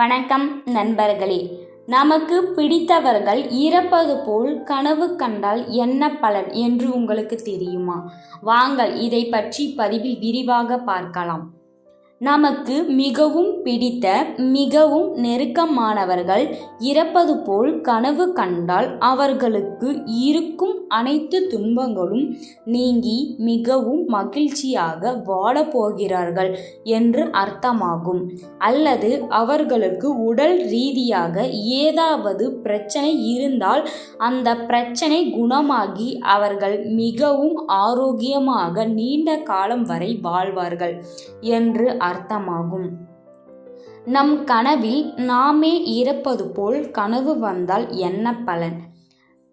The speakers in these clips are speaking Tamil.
வணக்கம் நண்பர்களே. நமக்கு பிடித்தவர்கள் இறப்பது போல் கனவு கண்டால் என்ன பலன் என்று உங்களுக்கு தெரியுமா? வாங்கள் இதை பற்றி பதிவில் விரிவாக பார்க்கலாம். நமக்கு மிகவும் பிடித்த மிகவும் நெருக்கமானவர்கள் இறப்பது போல் கனவு கண்டால் அவர்களுக்கு இருக்கும் அனைத்து துன்பங்களும் நீங்கி மிகவும் மகிழ்ச்சியாக வாழப்போகிறார்கள் என்று அர்த்தமாகும். அல்லது அவர்களுக்கு உடல் ரீதியாக ஏதாவது பிரச்சனை இருந்தால் அந்த பிரச்சனை குணமாகி அவர்கள் மிகவும் ஆரோக்கியமாக நீண்ட காலம் வரை வாழ்வார்கள் என்று அர்த்தமாகும். நம் கனவில் நாமே இறப்பது போல் கனவு வந்தால் என்ன பலன்?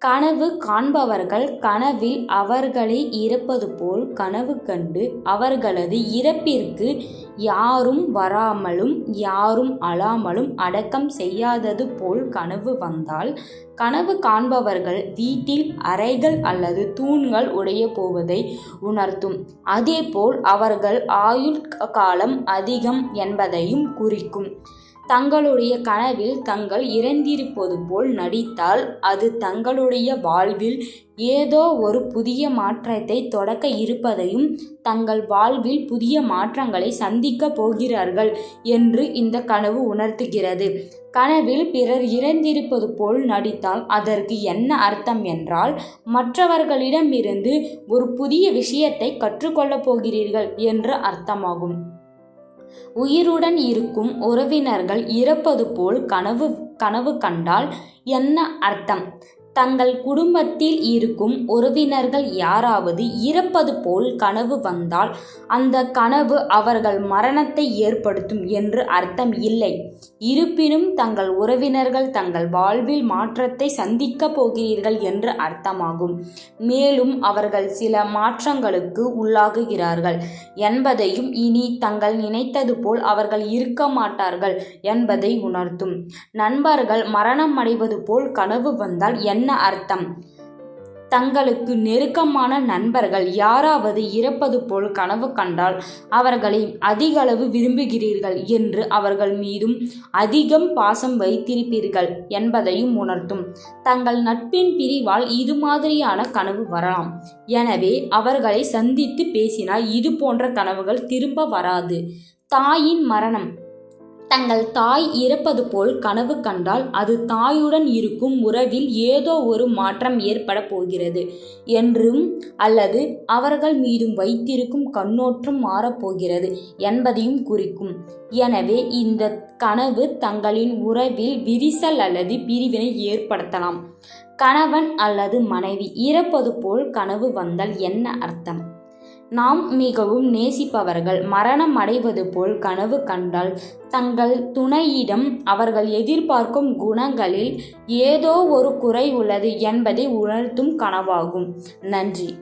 கனவு காண்பவர்கள் கனவில் அவர்களே இறப்பது போல் கனவு கண்டு அவர்களது இறப்பிற்கு யாரும் வராமலும் யாரும் அழாமலும் அடக்கம் செய்யாதது போல் கனவு வந்தால் கனவு காண்பவர்கள் வீட்டில் அறைகள் அல்லது தூண்கள் உடைய போவதை உணர்த்தும். அதேபோல் அவர்கள் ஆயுள் காலம் அதிகம் என்பதையும் குறிக்கும். தங்களுடைய கனவில் தங்கள் இறந்திருப்பது போல் நடித்தால் அது தங்களுடைய வாழ்வில் ஏதோ ஒரு புதிய மாற்றத்தை தொடக்க இருப்பதையும் தங்கள் வாழ்வில் புதிய மாற்றங்களை சந்திக்கப் போகிறார்கள் என்று இந்த கனவு உணர்த்துகிறது. கனவில் பிறர் இறந்திருப்பது போல் நடித்தால் அதற்கு என்ன அர்த்தம் என்றால் மற்றவர்களிடமிருந்து ஒரு புதிய விஷயத்தை கற்றுக்கொள்ளப் போகிறீர்கள் என்று அர்த்தமாகும். உயிருடன் இருக்கும் உறவினர்கள் இறப்பது போல் கனவு கனவு கண்டால் என்ன அர்த்தம்? தங்கள் குடும்பத்தில் இருக்கும் உறவினர்கள் யாராவது இறப்பது போல் கனவு வந்தால் அந்த கனவு அவர்கள் மரணத்தை ஏற்படுத்தும் என்று அர்த்தம் இல்லை. இருப்பினும் தங்கள் உறவினர்கள் தங்கள் வாழ்வில் மாற்றத்தை சந்திக்கப் போகிறீர்கள் என்று அர்த்தமாகும். மேலும் அவர்கள் சில மாற்றங்களுக்கு உள்ளாகுகிறார்கள் என்பதையும் இனி தங்கள் நினைத்தது போல் அவர்கள் இருக்க மாட்டார்கள் என்பதை உணர்த்தும். நண்பர்கள் மரணம் அடைவது போல் கனவு வந்தால் என்ன என்ன அர்த்தம்? தங்களுக்கு நெருக்கமான நண்பர்கள் யாராவது இறப்பது போல் கனவு கண்டால் அவர்களை அதிகளவு விரும்புகிறீர்கள் என்று அவர்கள் மீதும் அதிகம் பாசம் வைத்திருப்பீர்கள் என்பதையும் உணர்த்தும். தங்கள் நட்பின் பிரிவால் இது மாதிரியான கனவு வரலாம். எனவே அவர்களை சந்தித்து பேசினால் இது போன்ற கனவுகள் திரும்ப வராது. தாயின் மரணம் தங்கள் தாய் இறப்பது போல் கனவு கண்டால் அது தாயுடன் இருக்கும் உறவில் ஏதோ ஒரு மாற்றம் ஏற்பட போகிறது என்றும் அல்லது அவர்கள் மீதும் வைத்திருக்கும் கண்ணோற்றம் மாறப்போகிறது என்பதையும் குறிக்கும். எனவே இந்த கனவு தங்களின் உறவில் விரிசல் அல்லது பிரிவினை ஏற்படுத்தலாம். கணவன் அல்லது மனைவி இறப்பது போல் கனவு வந்தால் என்ன அர்த்தம்? நாம் மிகவும் நேசிப்பவர்கள். மரணம் அடைவது போல் கனவு கண்டால் தங்கள் துணையிடம் அவர்கள் எதிர்பார்க்கும் குணங்களில் ஏதோ ஒரு குறை உள்ளது என்பதை உணர்த்தும் கனவாகும். நன்றி.